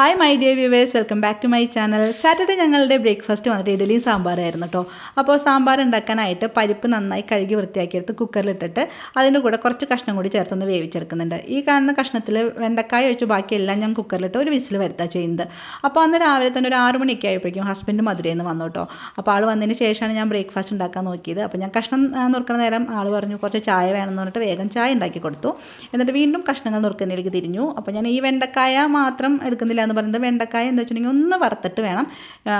Hi my dear viewers welcome back to my channel Saturday ഞങ്ങളുടെ breakfast വന്നിട്ട് ഇഡലിയും സാമ്പാറായിരുന്നു കേട്ടോ അപ്പോൾ സാമ്പാർ ഉണ്ടാക്കാനായിട്ട് പരിപ്പ് നന്നായി കഴുകി വൃത്തിയാക്കിയെടുത്ത് കുക്കറിലിട്ടിട്ട് അതിന്റെ കൂടെ കുറച്ച് കഷ്ണം കൂടി ചേർത്തൊന്ന് വേവിച്ചെടുക്കുന്നുണ്ട്. ഈ കാണുന്ന കഷ്ണത്തിൽ വെണ്ടക്കായ ഒഴിച്ച് ബാക്കിയെല്ലാം ഞാൻ കുക്കറിലിട്ട് ഒരു വിസിൽ വരുത്താൻ ചെയ്യുന്നത്. അപ്പോൾ അന്ന് രാവിലെ തന്നെ ഒരു ആറ് മണിയൊക്കെ ആയപ്പോഴേക്കും ഹസ്ബൻഡ് മധുരയിൽ നിന്ന് വന്നു കേട്ടോ അപ്പോൾ ആൾ വന്നതിന് ശേഷമാണ് ഞാൻ ബ്രേക്ക്ഫാസ്റ്റ് ഉണ്ടാക്കാൻ നോക്കിയത്. അപ്പോൾ ഞാൻ കഷ്ണം നുറുക്കുന്ന നേരം ആൾ പറഞ്ഞു കുറച്ച് ചായ വേണമെന്ന് പറഞ്ഞിട്ട് വേഗം ചായ ഉണ്ടാക്കി കൊടുത്തു. എന്നിട്ട് വീണ്ടും കഷ്ണങ്ങൾ നുറുക്കുന്നതിലേക്ക് തിരിഞ്ഞു. അപ്പോൾ ഞാൻ ഈ വെണ്ടക്കായ മാത്രം എടുക്കുന്നില്ല എന്ന് പറയുന്നത് വെണ്ടക്കായ എന്താ വെച്ചിട്ടുണ്ടെങ്കിൽ ഒന്ന് വറുത്തിട്ട് വേണം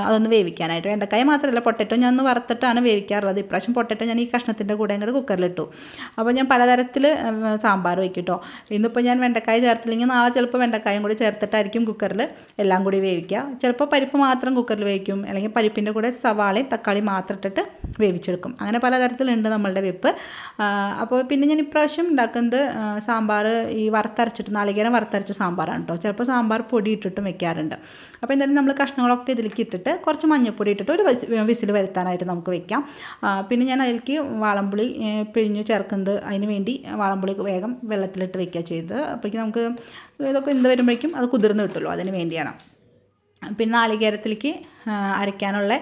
അതൊന്ന് വേവിക്കാനായിട്ട്. വെണ്ടക്കായ മാത്രമല്ല പൊട്ടറ്റോ ഞാൻ ഒന്ന് വറുത്തിട്ടാണ് വേവിക്കാറുള്ളത്. ഇപ്രാവശ്യം പൊട്ടറ്റോ ഞാൻ ഈ കഷ്ണത്തിന്റെ കൂടെ അങ്ങോട്ട് കുക്കറിലിട്ടു അപ്പോൾ ഞാൻ പലതരത്തിൽ സാമ്പാർ വയ്ക്കും കേട്ടോ ഇന്നിപ്പോൾ ഞാൻ വെണ്ടക്കായ ചേർത്തില്ലെങ്കിൽ നാളെ ചിലപ്പോൾ വെണ്ടക്കായും കൂടി ചേർത്തിട്ടായിരിക്കും കുക്കറിൽ എല്ലാം കൂടി വേവിക്കുക. ചിലപ്പോൾ പരിപ്പ് മാത്രം കുക്കറിൽ വേവിക്കും. അല്ലെങ്കിൽ പരിപ്പിന്റെ കൂടെ സവാളയും തക്കാളി മാത്രം ഇട്ടിട്ട് വേവിച്ചെടുക്കും. അങ്ങനെ പലതരത്തിലുണ്ട് നമ്മളുടെ വെപ്പ്. അപ്പോൾ പിന്നെ ഞാൻ ഇപ്രാവശ്യം ഉണ്ടാക്കുന്നത് സാമ്പാർ ഈ വറുത്തരച്ചിട്ട് നാളികേരം വറുത്തരച്ച സാമ്പാറാണ് കേട്ടോ ചിലപ്പോൾ സാമ്പാർ പൊടി ഇട്ടിട്ടും വെക്കാറുണ്ട്. അപ്പോൾ എന്തായാലും നമ്മൾ കഷ്ണങ്ങളൊക്കെ ഇതിലേക്ക് ഇട്ടിട്ട് കുറച്ച് മഞ്ഞൾപ്പൊടി ഇട്ടിട്ട് ഒരു വിസിൽ വരുത്താനായിട്ട് നമുക്ക് വെക്കാം. പിന്നെ ഞാൻ അതിലേക്ക് വാളംപുളി പിഴിഞ്ഞ് ചേർക്കുന്നത് അതിന് വേണ്ടി വാളംപുളി വേഗം വെള്ളത്തിലിട്ട് വെക്കുക ചെയ്തത്. അപ്പോഴേക്കും നമുക്ക് ഇതൊക്കെ എന്ത് വരുമ്പോഴേക്കും അത് കുതിർന്ന് കിട്ടുമല്ലോ അതിന് വേണ്ടിയാണ്. പിന്നെ നാളികേരത്തിലേക്ക് അരയ്ക്കാനുള്ള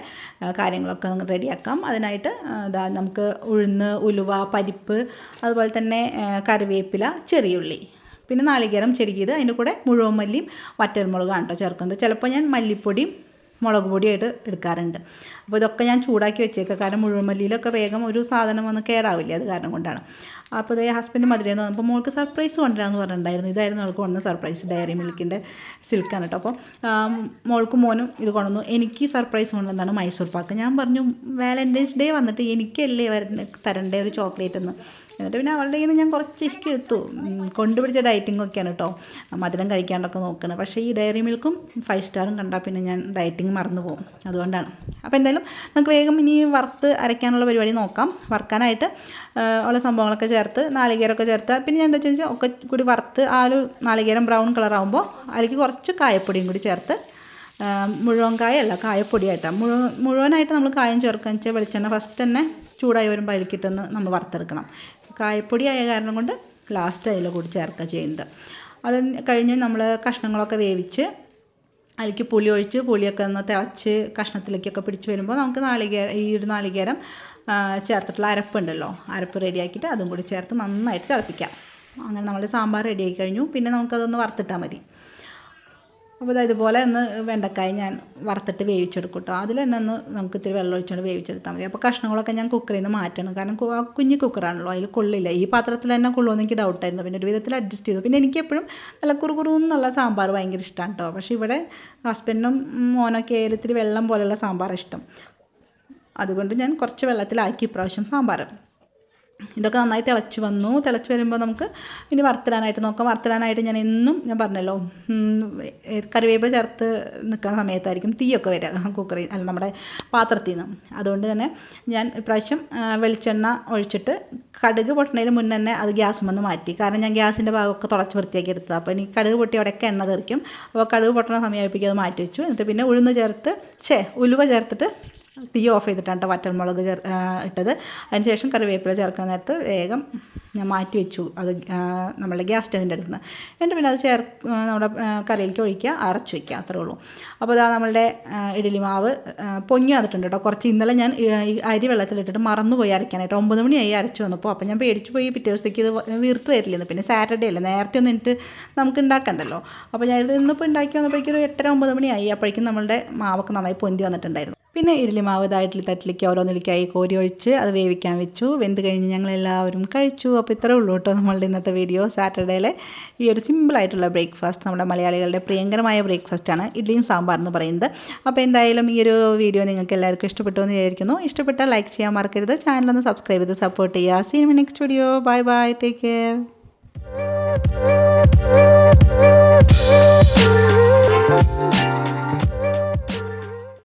കാര്യങ്ങളൊക്കെ റെഡിയാക്കാം. അതിനായിട്ട് ഇതാ നമുക്ക് ഉഴുന്ന് ഉലുവ പരിപ്പ് അതുപോലെ തന്നെ കറിവേപ്പില ചെറിയുള്ളി. പിന്നെ നാളികേരം ചെരുകിയത് അതിന്റെ കൂടെ മുഴുവൻ മല്ലിയും വറ്റൽമുളകാണ് കേട്ടോ ചേർക്കുന്നത്. ചിലപ്പോൾ ഞാൻ മല്ലിപ്പൊടിയും മുളക് പൊടിയായിട്ട് എടുക്കാറുണ്ട്. അപ്പോൾ ഇതൊക്കെ ഞാൻ ചൂടാക്കി വെച്ചേക്കാം. കാരണം മുഴുവൻ മല്ലിയിലൊക്കെ വേഗം ഒരു സാധനം വന്ന് കേടാവില്ല? അത് കാരണം കൊണ്ടാണ്. അപ്പോൾ ഇതേ ഹസ്ബൻഡ് മധുരയെന്ന് പറഞ്ഞപ്പോൾ മോൾക്ക് സർപ്രൈസ് കൊണ്ടുവരാമെന്ന് പറഞ്ഞിട്ടുണ്ടായിരുന്നു. ഇതായിരുന്നു അവൾക്ക് വന്ന സർപ്രൈസ് ഡയറി മിൽക്കിന്റെ സിൽക്കാണ് കേട്ടോ. അപ്പോൾ മോൾക്ക് മോനും ഇത് കൊണ്ടുവന്നു. എനിക്ക് സർപ്രൈസ് കൊണ്ടുവന്നതാണ് മൈസൂർ പാക്ക്. ഞാൻ പറഞ്ഞു വാലന്റൈൻസ് ഡേ വന്നിട്ട് എനിക്കല്ലേ വരുന്ന തരണ്ടേ ഒരു ചോക്ലേറ്റ് എന്ന്? എന്നിട്ട് പിന്നെ അവളുടെ കയ്യിൽ നിന്ന് ഞാൻ കുറച്ച് ഇഷ്ടം എടുത്തു. കൊണ്ടുപിടിച്ച ഡയറ്റിംഗ് ഒക്കെയാണ് കേട്ടോ മധുരം കഴിക്കാണ്ടൊക്കെ നോക്കുന്നത് പക്ഷേ ഈ ഡയറി മിൽക്കും ഫൈവ് സ്റ്റാറും കണ്ടാൽ പിന്നെ ഞാൻ ഡയറ്റിംഗ് മറന്നു പോകും. അതുകൊണ്ടാണ്. അപ്പോൾ എന്തായാലും നമുക്ക് വേഗം ഇനി വറുത്ത് അരയ്ക്കാനുള്ള പരിപാടി നോക്കാം. വറുക്കാനായിട്ട് ഉള്ള സംഭവങ്ങളൊക്കെ ചേർത്ത് നാളികേരമൊക്കെ ചേർത്ത്. പിന്നെ ഞാൻ എന്താ വെച്ചാൽ ഒക്കെ കൂടി വറുത്ത് ആ ഒരു നാളികേരം ബ്രൗൺ കളറാകുമ്പോൾ അതിലേക്ക് കുറച്ച് കായപ്പൊടിയും കൂടി ചേർത്ത് മുഴുവൻ കായല്ല കായപ്പൊടിയായിട്ടാണ് മുഴുവൻ മുഴുവനായിട്ട് നമ്മൾ കായം ചേർക്കുക വെച്ചാൽ വെളിച്ചെണ്ണ ഫസ്റ്റ് തന്നെ ചൂടായി വരുമ്പോൾ അതിലേക്കിട്ടൊന്ന് നമ്മൾ വറുത്തെടുക്കണം. കായപ്പൊടി ആയ കാരണം കൊണ്ട് ലാസ്റ്റ് അതിൽ കൂടി ചേർക്കുക ചെയ്യുന്നത്. അത് കഴിഞ്ഞ് നമ്മൾ കഷ്ണങ്ങളൊക്കെ വേവിച്ച് അതിലേക്ക് പുളി ഒഴിച്ച് പുളിയൊക്കെ ഒന്ന് തിളച്ച് കഷ്ണത്തിലേക്കൊക്കെ പിടിച്ച് വരുമ്പോൾ നമുക്ക് നാളികേരം ഈ ഒരു നാളികേരം ചേർത്തിട്ടുള്ള അരപ്പുണ്ടല്ലോ അരപ്പ് റെഡിയാക്കിയിട്ട് അതും കൂടി ചേർത്ത് നന്നായിട്ട് തിളപ്പിക്കാം. അങ്ങനെ നമ്മൾ സാമ്പാർ റെഡിയായി കഴിഞ്ഞു. പിന്നെ നമുക്കതൊന്ന് വറുത്തിട്ടാൽ മതി. അപ്പോൾ ഇതാ ഇതുപോലെ ഒന്ന് വെണ്ടക്കായ ഞാൻ വറുത്തിട്ട് വേവിച്ചെടുക്കും കേട്ടോ അതിൽ തന്നെ ഒന്ന് നമുക്ക് ഇത്തിരി വെള്ളം ഒഴിച്ചുകൊണ്ട് വേവിച്ചെടുത്താൽ മതി. അപ്പോൾ കഷ്ണങ്ങളൊക്കെ ഞാൻ കുക്കറിൽ നിന്ന് മാറ്റണം. കാരണം കുഞ്ഞു കുക്കറാണല്ലോ അതിൽ കൊള്ളില്ല. ഈ പാത്രത്തിൽ തന്നെ കൊള്ളുമെന്ന് എനിക്ക് ഡൗട്ടായിരുന്നു പിന്നെ ഒരു വിധത്തിൽ അഡ്ജസ്റ്റ് ചെയ്തു. പിന്നെ എനിക്ക് എപ്പോഴും നല്ല കുറുകുറുന്നുള്ള സാമ്പാർ ഭയങ്കര ഇഷ്ടമാണ് കേട്ടോ പക്ഷേ ഇവിടെ ഹസ്ബൻഡും മോനൊക്കെ ആയാലും ഇത്തിരി വെള്ളം പോലെയുള്ള സാമ്പാർ ഇഷ്ടം. അതുകൊണ്ട് ഞാൻ കുറച്ച് വെള്ളത്തിലാക്കി ഇപ്രാവശ്യം സാമ്പാർ. ഇതൊക്കെ നന്നായി തിളച്ച് വന്നു. തിളച്ച് വരുമ്പോൾ നമുക്ക് ഇനി വറുത്തിടാനായിട്ട് നോക്കാം. വറുത്തിടാനായിട്ട് ഞാൻ എന്നും ഞാൻ പറഞ്ഞല്ലോ കറിവേപ്പില ചേർത്ത് നിൽക്കുന്ന സമയത്തായിരിക്കും തീയൊക്കെ വരിക കുക്കറിൽ അല്ല നമ്മുടെ പാത്രത്തിൽ നിന്ന് അതുകൊണ്ട് തന്നെ ഞാൻ ഇപ്രാവശ്യം വെളിച്ചെണ്ണ ഒഴിച്ചിട്ട് കടുക് പൊട്ടണതിന് മുന്നേ തന്നെ അത് ഗ്യാസ് വന്ന് മാറ്റി. കാരണം ഞാൻ ഗ്യാസിന്റെ ഭാഗമൊക്കെ തുളച്ച് വൃത്തിയാക്കി എടുത്തത്. അപ്പോൾ എനിക്ക് കടുക് പൊട്ടി അവിടെയൊക്കെ എണ്ണ തെറിക്കും. അപ്പോൾ കടുക് പൊട്ടണ സമയമായപ്പോഴേക്കും അത് മാറ്റി വെച്ചു. എന്നിട്ട് പിന്നെ ഉഴുന്ന് ചേർത്ത് ഛേ ഉലുവ ചേർത്തിട്ട് തീ ഓഫ് ചെയ്തിട്ടാണ് കേട്ടോ വറ്റൽമുളക് ചേർ ഇട്ടത്. അതിനുശേഷം കറിവേപ്പില ചേർക്കാൻ നേരത്ത് വേഗം ഞാൻ മാറ്റി വെച്ചു. അത് നമ്മളുടെ ഗ്യാസ് സ്റ്റവിന്റെ അടുത്ത് നിന്ന്. എന്നിട്ട് പിന്നെ അത് ചേർ നമ്മുടെ കറിയിലേക്ക് ഒഴിക്കുക അരച്ച് വയ്ക്കുക അത്രേ ഉള്ളൂ. അപ്പോൾ ഇതാ നമ്മളുടെ ഇഡലി മാവ് പൊങ്ങി വന്നിട്ടുണ്ട് കേട്ടോ കുറച്ച് ഇന്നലെ ഞാൻ ഈ അരി വെള്ളത്തിലിട്ടിട്ട് മറന്നുപോയി അരയ്ക്കാനായിട്ട് ഒമ്പത് മണിയായി അരച്ച് വന്നപ്പോൾ. അപ്പോൾ ഞാൻ പേടിച്ച് പോയി പിറ്റേ ദിവസത്തേക്ക് ഇത് വീർത്ത് വരില്ലെന്ന്. പിന്നെ സാറ്റർഡേ അല്ലേ? നേരത്തെ ഒന്ന് എനിക്ക് നമുക്ക് ഉണ്ടാക്കണ്ടല്ലോ. അപ്പോൾ ഞാൻ ഇന്നിപ്പോൾ ഉണ്ടാക്കി വന്നപ്പോഴേക്കും ഒരു എട്ടര ഒമ്പത് മണിയായി അപ്പോഴേക്കും നമ്മളുടെ മാവൊക്കെ നന്നായി പൊന്തി വന്നിട്ടുണ്ടായിരുന്നു. പിന്നെ ഇഡ്ഡലി മാവ് ഇതായിട്ട് തട്ടിലേക്ക് ഓരോന്നിലേക്കായി കോരി ഒഴിച്ച് അത് വേവിക്കാൻ വെച്ചു. വെന്ത് കഴിഞ്ഞ് ഞങ്ങൾ എല്ലാവരും കഴിച്ചു. അപ്പോൾ ഇത്രേ ഉള്ളൂ കേട്ടോ നമ്മളുടെ ഇന്നത്തെ വീഡിയോ. സാറ്റർഡേയിലെ ഈ ഒരു സിമ്പിളായിട്ടുള്ള ബ്രേക്ക്ഫാസ്റ്റ് നമ്മുടെ മലയാളികളുടെ പ്രിയങ്കരമായ ബ്രേക്ക്ഫാസ്റ്റാണ് ഇഡ്ലിയും സാമ്പാർ എന്ന് പറയുന്നത്. അപ്പോൾ എന്തായാലും ഈ ഒരു വീഡിയോ നിങ്ങൾക്ക് എല്ലാവർക്കും ഇഷ്ടപ്പെട്ടു എന്ന് വിചാരിക്കുന്നു. ഇഷ്ടപ്പെട്ടാൽ ലൈക്ക് ചെയ്യാൻ മറക്കരുത്. ചാനലൊന്ന് സബ്സ്ക്രൈബ് ചെയ്ത് സപ്പോർട്ട് ചെയ്യുക. Seen next video bye bye take care